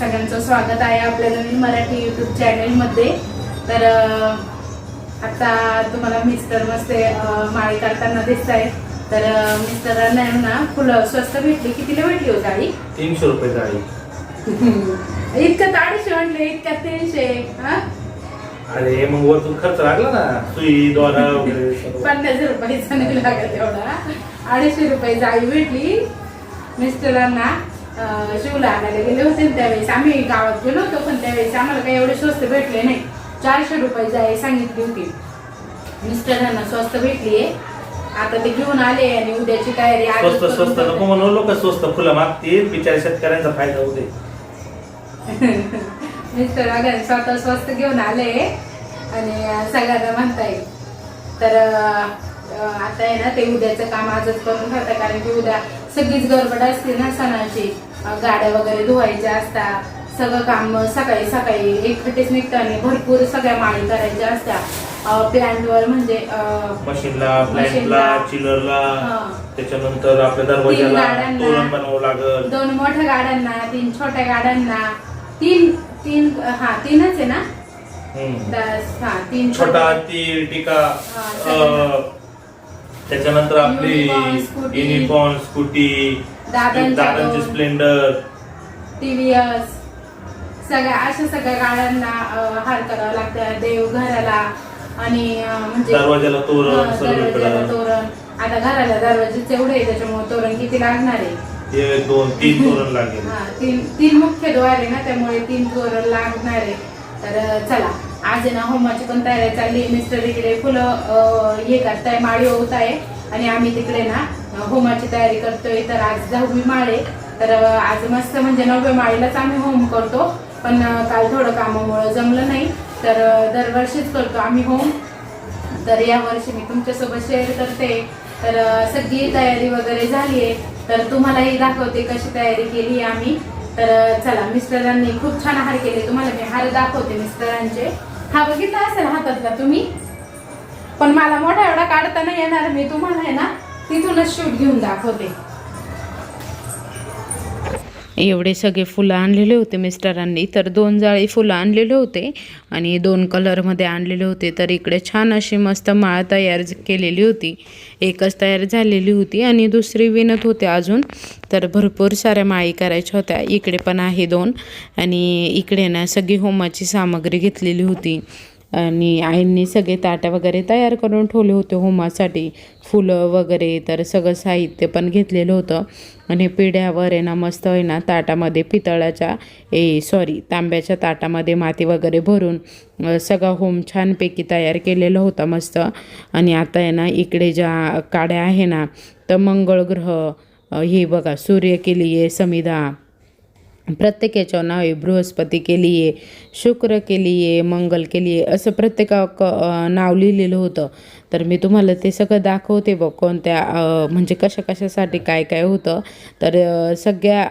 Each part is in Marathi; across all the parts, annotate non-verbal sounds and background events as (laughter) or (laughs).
सगळ्यांचं स्वागत आहे आपल्या नवीन मराठी यूट्यूब चॅनलमध्ये तर आता तुम्हाला मिस्टर मस्त माळी काढताना दिसत आहे तर मिस्टरांना ना फुलं स्वस्त भेटली. कितीला भेटली हो जाळी तीनशे रुपये जाळी (laughs) इतकं अडीचशे म्हटले इतक्या तीनशे. हा? अरे मग वरतून खर्च लागला ना. सुई दोरा वगैरे. (laughs) पन्नास रुपयाचा नाही लागत एवढा. अडीचशे रुपये जाळी भेटली. मिस्टरांना शिवला आणायला गेले होते त्यावेळेस आम्ही गावात गेलो होतो पण त्यावेळेस आम्हाला काही एवढे स्वस्त भेटले नाही. चारशे रुपये जाळी सांगितली होती. मिस्टरांना स्वस्त भेटली आहे आता ते घेऊन आले आणि उद्याची तयारी स्वस्त स्वस्त नको. म्हणून लोक स्वस्त फुलं मागतील बिचारे शेतकऱ्यांचा फायदा होऊ दे. (laughs) मिस्टर अगं स्वतः स्वस्त घेऊन आले आणि सगळ्यांना म्हणता येईल तर आता आहे ना ते उद्याचं काम आजच करून ठेवतात कारण की उद्या सगळीच गडबड असते ना सणाची. गाड्या वगैरे धुवायच्या असतात सगळं काम सकाळी सकाळी एकखट्टीच निघतं आणि भरपूर सगळ्या माळी करायच्या असतात प्लॅन्टवर म्हणजे मशीनला. प्लॅन्टला चिलरला. त्याच्यानंतर आपल्या तीन दरवाजाला. तोरण बनावं लागल दोन मोठ्या गाड्यांना तीन छोट्या गाड्यांना तीन तीन हा तीनच आहे ना हा तीन छोटा ती टीका अं, त्याच्यानंतर आपली युनिकॉर्न, स्कूटी. दादांची. स्प्लेंडर. टीव्हीएस सगळ्या अशा सगळ्या गाड्यांना हार करावा लागतं. देवघराला आणि म्हणजे दरवाजाला तोरण दरवाजाला तोरण. आता घराला दरवाजे एवढे आहे त्याच्यामुळे तोरण किती लागणार आहे? एक दोन तीन तोरण लागेल. हा तीन तीन मुख्य द्वार आहे ना त्यामुळे तीन तोरण लागणार आहे. तर चला. आज ना होमाची पण तयारी चालली मिस्टर इकडे फुलं हे करताय माळी होत आहे आणि आम्ही तिकडे ना होमाची तयारी करतोय. तर आज दहावी माळे. तर आज मस्त म्हणजे नवव्या माळीलाच आम्ही होम करतो. पण काल थोडं कामामुळं जमलं नाही. तर दरवर्षीच करतो आम्ही होम. तर यावर्षी मी तुमच्यासोबत शेअर करते. तर सगळी तयारी वगैरे झाली आहे तर तुम्हालाही दाखवते कशी तयारी केली आम्ही. तर चला मिस्टरांनी खूप छान हार केले. तुम्हाला मी हार दाखवते मिस्टरांचे. हा बघितला असेल हातातला तुम्ही? पण मला मोठा एवढा काढता नाही येणार. मी तुम्हाला आहे ना तिथूनच शूट घेऊन दाखवते. एवढे सगळे फुलं आणलेले होते मिस्टरांनी तर दोन जाळी फुलं आणलेले होते आणि दोन कलरमध्ये आणलेले होते. तर इकडे छान अशी मस्त माळ तयार केलेली होती. एकच तयार झालेली होती आणि दुसरी विणत होते अजून. तर भरपूर साऱ्या माळी करायच्या होत्या. इकडे पण आहे दोन. आणि इकडे ना सगळी होमाची सामग्री घेतलेली होती. आणि आईंनी सगळे ताटं वगैरे तयार करून ठेवले होते होमासाठी. फुलं वगैरे तर सगळं साहित्य पण घेतलेलं होतं. आणि पिढ्यावर आहे ना मस्त आहे ना ताटामध्ये पितळाच्या ए सॉरी तांब्याच्या ताटामध्ये माती वगैरे भरून सगळा होम छानपैकी तयार केलेला होता मस्त. आणि आता आहे ना इकडे ज्या काड्या आहे ना तर मंगळ ग्रह हे बघा सूर्य केली आहे समिधा. प्रत्येकाचं नाव आहे. बृहस्पती केली आहे शुक्र केली आहे मंगल केली आहे असं प्रत्येका क नाव लिहिलेलं होतं. तर मी तुम्हाला ते सगळं दाखवते बघ कोणत्या म्हणजे कशा कशासाठी काय काय होतं. तर सगळ्या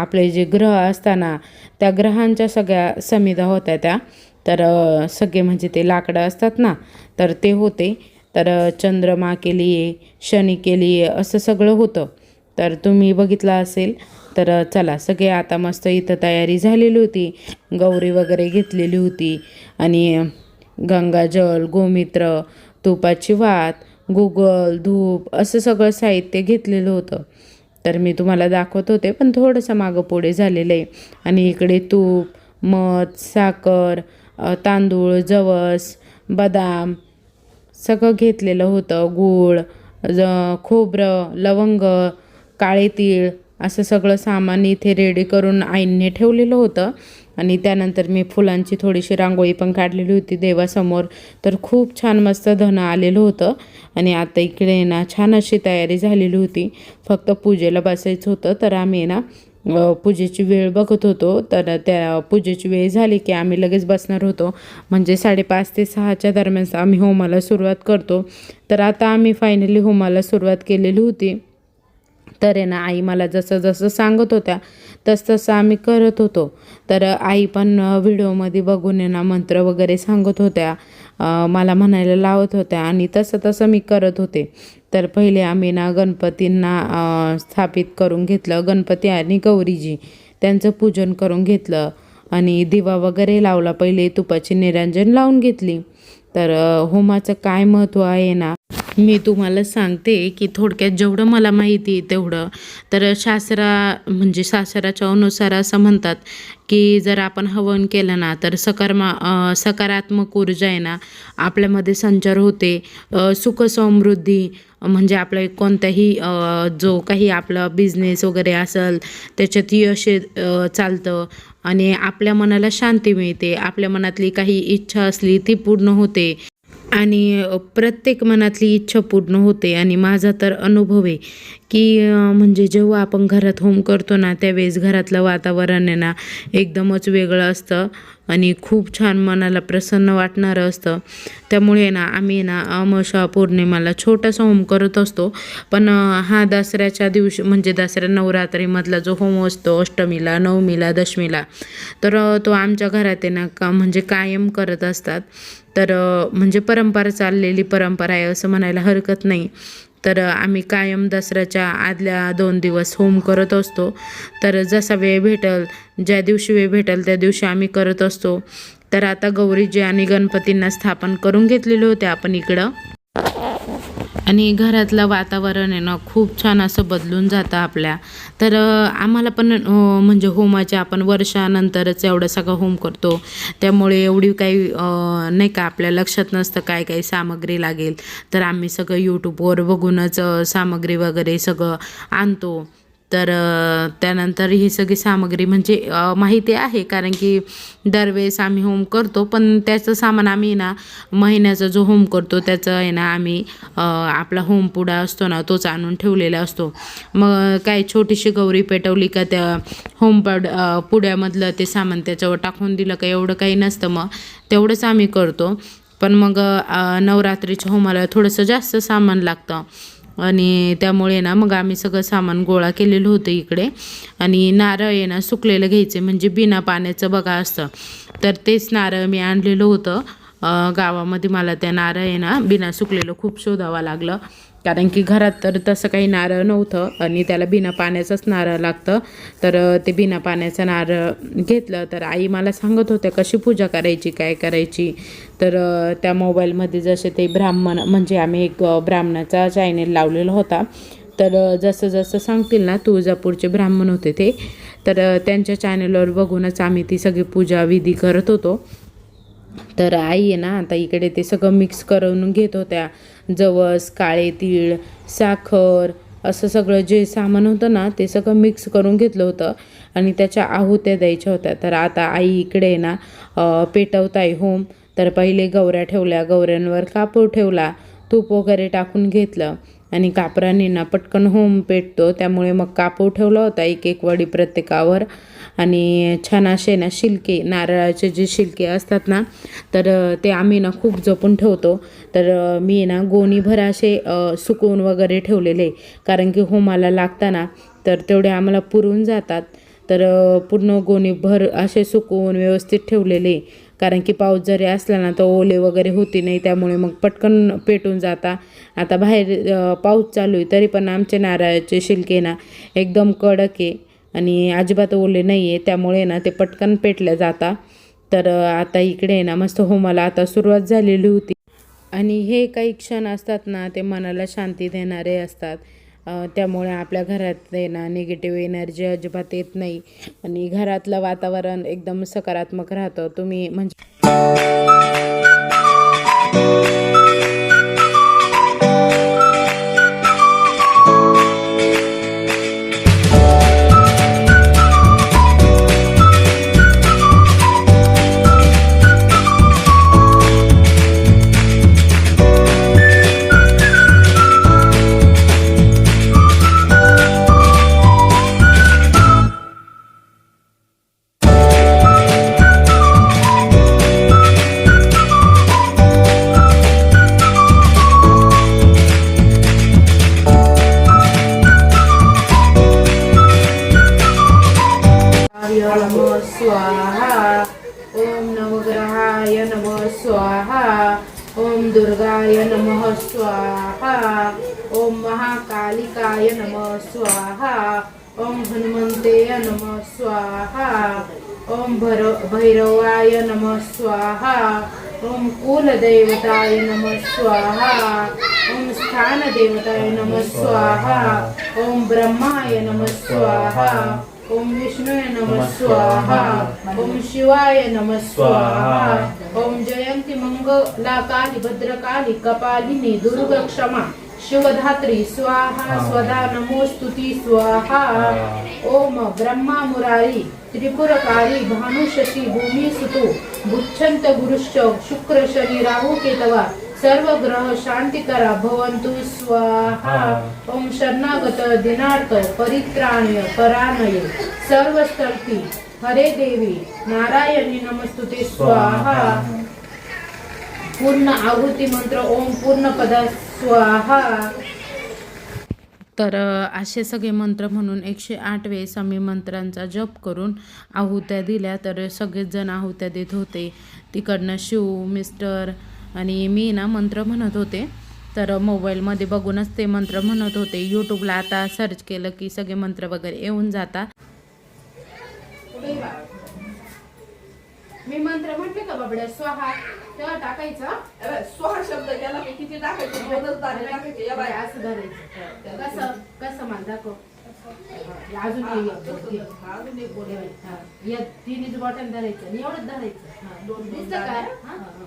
आपले जे ग्रह असताना त्या ग्रहांच्या सगळ्या समिधा होत्या त्या. तर सगळे म्हणजे ते लाकडं असतात ना तर ते होते. तर चंद्रमा केली आहे शनी केली आहे असं सगळं होतं. तर तुम्ही बघितलं असेल तर चला सगळे आता मस्त इथं तयारी झालेली होती. गौरी वगैरे घेतलेली होती. आणि गंगाजल गोमित्र तुपाची वात गुगल धूप असं सगळं साहित्य घेतलेलं होतं. तर मी तुम्हाला दाखवत होते पण थोडंसं मागं पुढे झालेलं आहे. आणि इकडे तूप मध साखर तांदूळ जवस बदाम सगळं घेतलेलं होतं. गूळ ज खोबरं लवंग काळे तीळ असं सगळं सामान इथे रेडी करून आईने ठेवलेलं होतं. आणि त्यानंतर मी फुलांची थोडीशी रांगोळी पण काढलेली होती देवासमोर. तर खूप छान मस्त धनं आलेलं होतं. आणि आता इकडे ना छान अशी तयारी झालेली होती. फक्त पूजेला बसायचं होतं तर आम्ही ना पूजेची वेळ बघत होतो. तर त्या पूजेची वेळ झाली की आम्ही लगेच बसणार होतो. म्हणजे साडेपाच ते सहाच्या दरम्यान आम्ही होमाला सुरुवात करतो. तर आता आम्ही फायनली होमाला सुरुवात केलेली होती. तर आहे ना आई मला जसं जसं सांगत होत्या तसं तसं आम्ही करत होतो. तर आई पण व्हिडिओमध्ये बघून आहे ना मंत्र वगैरे सांगत होत्या मला म्हणायला लावत होत्या आणि तसं तसं मी करत होते. तर पहिले आम्ही ना गणपतींना स्थापित करून घेतलं गणपती आणि गौरीजी. त्यांचं पूजन करून घेतलं आणि दिवा वगैरे लावला पहिले तुपाची निरांजन लावून घेतली. तर होमाचं काय महत्त्व आहे ना मी तुम्हाला सांगते की थोडक्यात जेवढं मला माहिती आहे तेवढं. तर शास्त्रा म्हणजे शास्त्राच्या अनुसार असं म्हणतात की जर आपण हवन केलं ना तर सकारमा सकारात्मक ऊर्जा आहे ना आपल्यामध्ये संचार होते. सुखसमृद्धी सुख समृद्धी म्हणजे आपलं कोणताही जो काही आपला बिझनेस वगैरे असेल त्याच्यात यश चालतं. आणि आपल्या मनाला शांती मिळते. आपल्या मनातली काही इच्छा असली ती पूर्ण होते. आणि प्रत्येक मनातली इच्छा पूर्ण होते आणि माझा तर अनुभव आहे की म्हणजे जेव्हा आपण घरात होम करतो ना त्यावेळेस घरातलं वातावरण आहे ना एकदमच वेगळं असतं. आणि खूप छान मनाला प्रसन्न वाटणारं असतं. त्यामुळे ना आम्ही ना अमावस्या पौर्णिमाला छोटासा होम करत असतो. पण हा दसऱ्याच्या दिवशी म्हणजे दसऱ्या नवरात्रीमधला जो होम असतो अष्टमीला नवमीला दशमीला तर तो आमच्या घरात आहे ना का म्हणजे कायम करत असतात. तर म्हणजे परंपरा चाललेली परंपरा आहे असं म्हणायला हरकत नाही. तर आम्ही कायम दसऱ्याच्या आदल्या दोन दिवस होम करत असतो. तर जसा वेळ भेटल ज्या दिवशी वेळ भेटेल त्या दिवशी आम्ही करत असतो. तर आता गौरीजी आणि गणपतींना स्थापन करून घेतलेले होते आपण इकडं. आणि घरातलं वातावरण आहे ना खूप छान असं बदलून जातं आपल्या. तर आम्हाला पण म्हणजे होमाचे आपण वर्षानंतरच एवढं सगळं होम करतो. त्यामुळे एवढी काही नाही का आपल्या लक्षात नसतं काय काय सामग्री लागेल. तर आम्ही सगळं यूट्यूबवर बघूनच सामग्री वगैरे सगळं आणतो. तर त्यानंतर ही सगळी सामग्री म्हणजे माहिती आहे कारण की दरवेळेस आम्ही होम करतो पण त्याचं सामान आम्ही ना महिन्याचा जो होम करतो त्याचं आहे ना आम्ही आपला होम पुडा असतो ना तोच आणून ठेवलेला असतो. मग काय छोटीशी गौरी पेटवली का त्या होम पड पुड्यामधलं ते सामान त्याच्यावर टाकून दिलं का एवढं काही नसतं मग तेवढंच आम्ही करतो. पण मग नवरात्रीच्या होमाला थोडंसं जास्त सामान लागतं. आणि त्यामुळे ना मग आम्ही सगळं सामान गोळा केलेलं होतं इकडे. आणि नारळ आहे ना सुकलेलं घ्यायचे म्हणजे बिना पाण्याचं बघा असतं तर तेच नारळ मी आणलेलं होतं. गावामध्ये मला त्या नारळ आहे ना बिना सुकलेलं खूप शोधावं लागलं. कारण की घरात तर तसं काही नारळ नव्हतं आणि त्याला बिना पाण्याचंच नारळ लागतं. तर ते बिना पाण्याचं नारळ घेतलं. तर आई मला सांगत होत्या कशी पूजा करायची? काय करायची? तर त्या मोबाईलमध्ये जसे ते ब्राह्मण म्हणजे आम्ही एक ब्राह्मणाचा चॅनेल लावलेला होता. तर जसं जसं सांगतील ना तुळजापूरचे ब्राह्मण होते ते. तर त्यांच्या चॅनेलवर बघूनच आम्ही ती सगळी पूजा विधी करत होतो. तर आई आहे ना आता इकडे ते सगळं मिक्स करून घेत होत्या. जवस काळे तीळ साखर असं सगळं जे सामान होतं ना ते सगळं मिक्स करून घेतलं होतं आणि त्याच्या आहुत्या द्यायच्या होत्या. तर आता आई इकडे आहे ना पेटवताय पेटवत आहे होम तर पहिले गवऱ्या ठेवल्या गवऱ्यांवर कापूर ठेवला तूप वगैरे टाकून घेतलं आणि कापराने ना पटकन होम पेटतो. त्यामुळे मग कापूर ठेवला होता एक एक वडी प्रत्येकावर. आणि छान असे ना शिलके नारळाचे जे शिलके असतात ना तर ते आम्ही ना खूप जपून ठेवतो. तर मी ना गोणीभर असे सुकवून वगैरे ठेवलेले. कारण की होमाला लागताना तर तेवढे आम्हाला पुरून जातात. तर पूर्ण गोणीभर असे सुकवून व्यवस्थित ठेवलेले. कारण की पाऊस जरी असला ना तर ओले वगैरे होती नाही त्यामुळे मग पटकन पेटून जाता. आता बाहेर पाऊस चालू आहे तरी पण आमचे नारळाचे शिलके ना एकदम कडक आहे. आणि अजिबात ओले नाही आहे त्यामुळे ना ते पटकन पेटले जाता. तर आता इकडे आहे ना मस्त होमाला आता सुरुवात झालेली होती. आणि हे काही क्षण असतात ना ते मनाला शांती देणारे असतात. त्यामुळे आपल्या घरात ना निगेटिव्ह एनर्जी अजिबात येत नाही. आणि घरातलं वातावरण एकदम सकारात्मक राहतं. तुम्ही म्हणजे स्वाहा. ओम हनुमंते नम स्वाहा. ओम भर भैरवाय नम स्वाहा. ओम कुलदैवताय नम स्वाहा. ओम स्थानदेवताय नम स्वाहा. ओम ब्रह्माय नम स्वाहा. ओम विष्णुय नम स्वाहा. ओम शिवाय नम स्वाहा. ओम जयंती मंगलाकाली भद्रकाली कपालिनी दुर्गक्षमा. शिवधात्री स्वाहा स्वधा नमोस्तुती स्वाहा। ओम ब्रह्मा मुरारी त्रिपुरकारी भानुशशी भूमी सुतु बुच्छंत गुरुश्च शुक्र शनी राहू केतवा सर्व ग्रह शांती करा भवंतु स्वाहा ओम शरणागत दिनार्थ परित्राणय परानय सर्व स्थळती हरे देवी नारायणी नमस्तुते स्वाहा। पूर्ण आहुती मंत्र ओम पूर्ण पदा स्वाहा. तर असे सगळे मंत्र म्हणून एकशे आठ वेळेस आम्ही मंत्रांचा जप करून आहुत्या दिल्या. तर सगळेचजण आहुत्या देत होते. तिकडनं शिव मिस्टर आणि मी ना मंत्र म्हणत होते. तर मोबाईलमध्ये बघूनच ते मंत्र म्हणत होते. यूट्यूबला आता सर्च केलं की सगळे मंत्र वगैरे येऊन जातात. मी मंत्र म्हटले का बाबड्या स्वाहा? तेव्हा टाकायचं स्वाहा शब्द गेला की किती टाकायचे? दोनच दाणे टाकायचे या बाया. असं धरायचं. कसं? कसं मला दाखव. अजून हा, हे. हा, अजून एक बोल. हा. या तिन्हीच बॉटल धरायचं आणि एवढंच धरायचं. हा, दोन दिसतं. काय हा, हा? हा.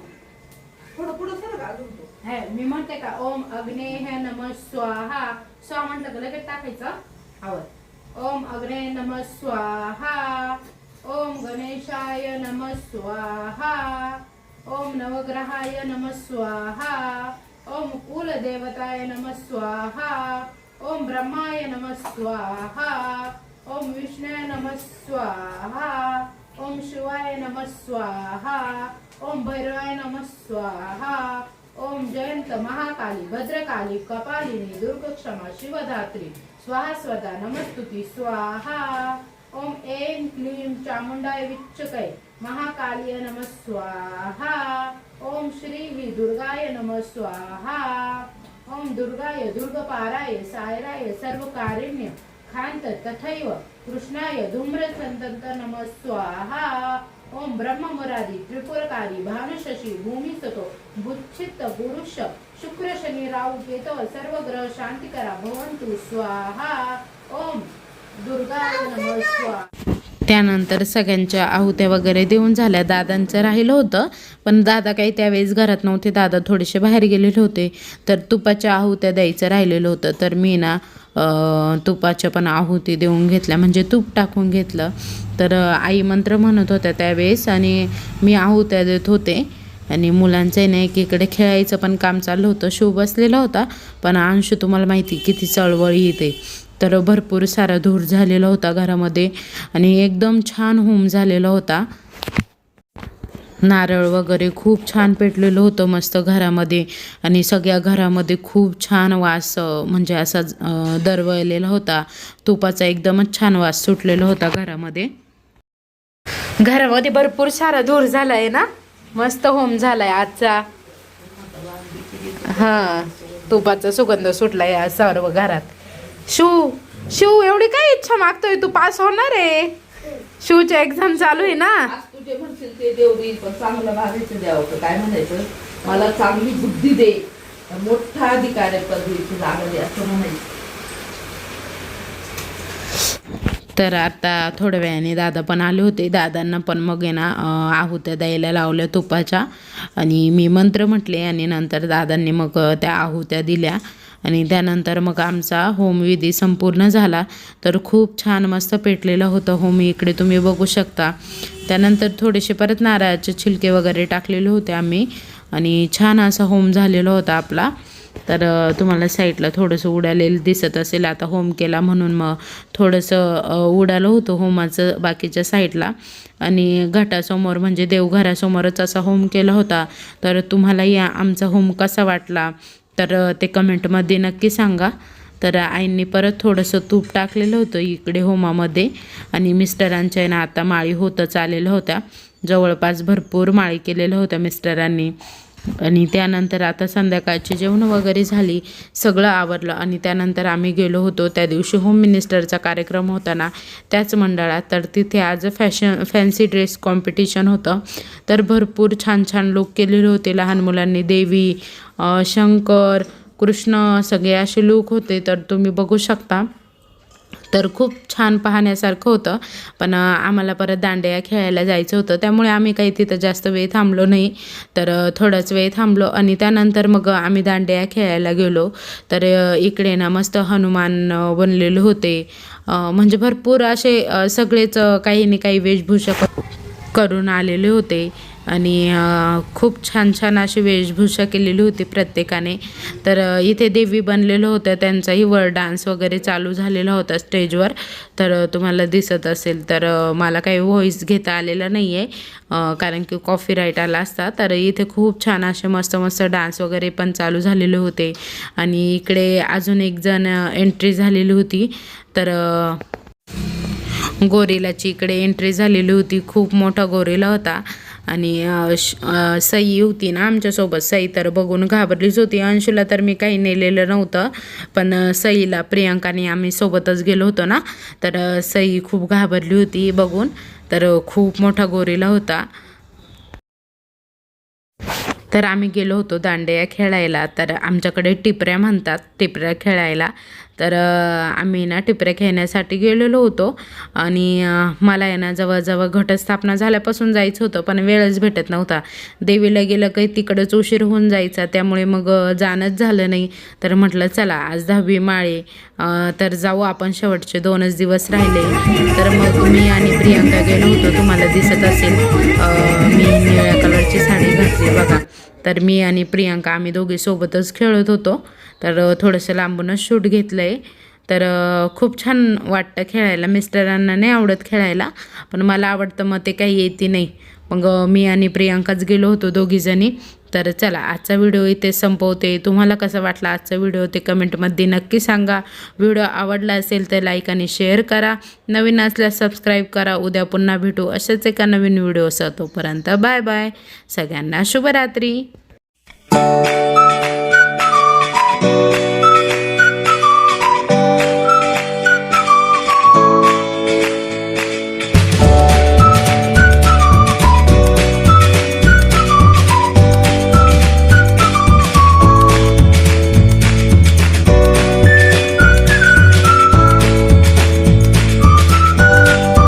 पुढं पुढं सरक अजून तो. है मी म्हणते का ओम अग्नेय नम स्वाहा. स्वा म्हटलं का लगेच टाकायचं? आवर. ओम अग्ने नम स्वाहा. ओम गणेशाय नम स्वाहा. ओम नवग्रहाय नम स्वाहा. ओम कुलदेवताय नम स्वाहा. ओम ब्रह्माय नम स्वाहा. ओम विष्णुय नम स्वाहा. ओम शिवाय नम स्वाहा. ओम भैरवाय नम स्वाहा. ओम जयंत महाकाली भद्रकाली कपालिनी दुर्गक्षमा शिवधात्री. स्वाहा स्वदा नमस्तुती स्वाहा. ओम ऐं क्लीं चामुण्डाय विच्चकै महाकाल्य नमः स्वाहा। ओम श्री दुर्गाय नमः स्वाहा। ओम दुर्गाय दुर्गपाराय सायराय सर्वकारिण्य खान्त तथैव कृष्णाय धूम्रसन्तन्त नमः स्वाहा। ओम ब्रह्म त्रिपुरकारी भानुशशी भूमिसतो बुच्छित पुरुष शुक्र शनी केतव सर्वग्रह शान्तिकरा भवन्तु स्वाहा। ओम त्यानंतर सगळ्यांच्या आहुत्या वगैरे देऊन झाल्या. दादांचं राहिलं होतं पण दादा काही त्यावेळेस घरात नव्हते. दादा थोडेसे बाहेर गेलेले होते. तर तुपाच्या आहुत्या द्यायचं राहिलेलं होतं. तर मी ना तुपाच्या पण आहुती देऊन घेतल्या. म्हणजे तूप टाकून घेतलं. तर आई मंत्र म्हणत होत्या त्यावेळेस आणि मी आहुत्या देत होते. आणि मुलांचं ना एकीकडे खेळायचं पण काम चाललं होतं. शो बसलेला होता. पण अंशू तुम्हाला माहिती किती चळवळी येते तर भरपूर सारा धूर झालेला होता घरामध्ये आणि एकदम छान होम झालेला होता. नारळ वगैरे खूप छान पेटलेलं होतं मस्त घरामध्ये आणि सगळ्या घरामध्ये खूप छान वास म्हणजे असा दरवळलेला होता. तुपाचा एकदमच छान वास सुटलेला होता घरामध्ये. घरामध्ये भरपूर सारा धूर झालाय ना? मस्त होम झालाय आजचा. हा तुपाचा सुगंध सुटलाय सर्व घरात. शिव शिव एवढी काय इच्छा मागतोय? तू पास होणार आहे. शिवची एक्झाम चालू आहे ना? आज तुझे म्हणशील ते देव देईल पण चांगलं मागायचं द्यावं तर काय म्हणायचं? मला चांगली बुद्धी दे. मोठा अधिकार आहे पदवीची जागा दे असं म्हणायचं. तर आता थोड्या वेळाने दादा पण आले होते. दादांना पण मग आहे ना आहुत्या द्यायला लावल्या तुपाच्या. आणि मी मंत्र म्हटले आणि नंतर दादांनी मग त्या आहुत्या दिल्या. आणि त्यानंतर मग आमचा होमविधी संपूर्ण झाला. तर खूप छान मस्त पेटलेलं होतं होम. इकडे तुम्ही बघू शकता. त्यानंतर थोडेसे परत नारळाचे छिलके वगैरे टाकलेले होते आम्ही. आणि छान असा होम झालेला होता आपला. तर तुम्हाला साईडला थोडंसं उडालेलं दिसत असेल. आता होम केला म्हणून मग थोडंसं उडालं होतं होमाचं बाकीच्या साईडला. आणि घाटासमोर म्हणजे देवघरासमोरच असा होम केला होता. तर तुम्हाला या आमचा होम कसा वाटला? तर ते कमेंटमध्ये नक्की सांगा. तर आईंनी परत थोडंसं तूप टाकलेलं होतं इकडे होमामध्ये आणि मिस्टरांच्या ना आता माळी होतच आलेल्या होत्या. जवळपास भरपूर माळी केलेल्या होत्या मिस्टरांनी. आणि त्यानंतर आता संध्याकाळची जेवण वगैरे झाली सगळं आवरलं आणि त्यानंतर आम्ही गेलो होतो त्या दिवशी होम मिनिस्टरचा कार्यक्रम होता ना त्याच मंडळात. तर तिथे आज फॅशन फॅन्सी ड्रेस कॉम्पिटिशन होतं. तर भरपूर छान छान लोक केलेले होते. लहान मुलांनी देवी शंकर कृष्ण सगळे असे लोक होते. तर तुम्ही बघू शकता. तर खूप छान पाहण्यासारखं होतं. पण आम्हाला परत दांड्या खेळायला जायचं होतं. त्यामुळे आम्ही काही तिथं जास्त वेळ थांबलो नाही. तर थोडाच वेळ थांबलो आणि त्यानंतर मग आम्ही दांड्या खेळायला गेलो. तर इकडे ना मस्त हनुमान बनलेले होते. म्हणजे भरपूर असे सगळेच काही ना काही वेशभूषा करून आलेले होते आणि खूप छान छान अशी वेशभूषा केलेली होती प्रत्येकाने. तर इथे देवी बनलेलं होतं त्यांचाही वर डान्स वगैरे चालू झालेला होता स्टेजवर. तर तुम्हाला दिसत असेल तर मला काही व्हॉईस घेता आलेला नाही आहे कारण की कॉफी राईट आला असता. तर इथे खूप छान असे मस्त मस्त डान्स वगैरे पण चालू झालेले होते. आणि इकडे अजून एक जण एंट्री झालेली होती. तर गोरिलाची इकडे एंट्री झालेली होती. खूप मोठा गोरेला होता. आणि श- सई होती ना आमच्यासोबत. सई तर बघून घाबरलीच होती. अंशूला तर मी काही नेलेलं नव्हतं. पण सईला प्रियांकाने आम्ही सोबतच गेलो होतो ना. तर सई खूप घाबरली होती बघून. तर खूप मोठा गोरेला होता. तर आम्ही गेलो होतो दांडिया खेळायला. तर आमच्याकडे टिपऱ्या म्हणतात. टिपऱ्या खेळायला. तर आम्ही ना टिपऱ्या खेळण्यासाठी गेलेलो होतो आणि मला आहे ना जवळजवळ घटस्थापना झाल्यापासून जायचं होतं पण वेळच भेटत नव्हता. देवीला गेलं काही तिकडंच उशीर होऊन जायचा त्यामुळे मग जाणंच झालं नाही. तर म्हटलं चला आज दहावी माळे तर जाऊ आपण शेवटचे दोनच दिवस राहिले. तर मग मी आणि प्रियंका गेलो होतो तुम्हाला दिसत असेल. मी निळ्या कलरची साडी घातली बघा. तर मी आणि प्रियांका आम्ही दोघे सोबतच खेळत होतो. तर थोडंसं लांबूनच शूट घेतलं आहे तर खूप छान वाटतं खेळायला. मिस्टरांना नाही आवडत खेळायला पण मला आवडतं मग ते काही येते नाही. मग मी आणि प्रियांकाच गेलो होतो दोघीजणी. तर चला आजचा व्हिडिओ इथे संपवते. तुम्हाला कसा वाटला आजचा व्हिडिओ ते कमेंटमध्ये नक्की सांगा. व्हिडिओ आवडला असेल तर लाईक आणि शेअर करा. नवीन असल्यास सबस्क्राईब करा. उद्या पुन्हा भेटू अशाच एका नवीन व्हिडिओ तोपर्यंत बाय बाय सगळ्यांना शुभरात्री.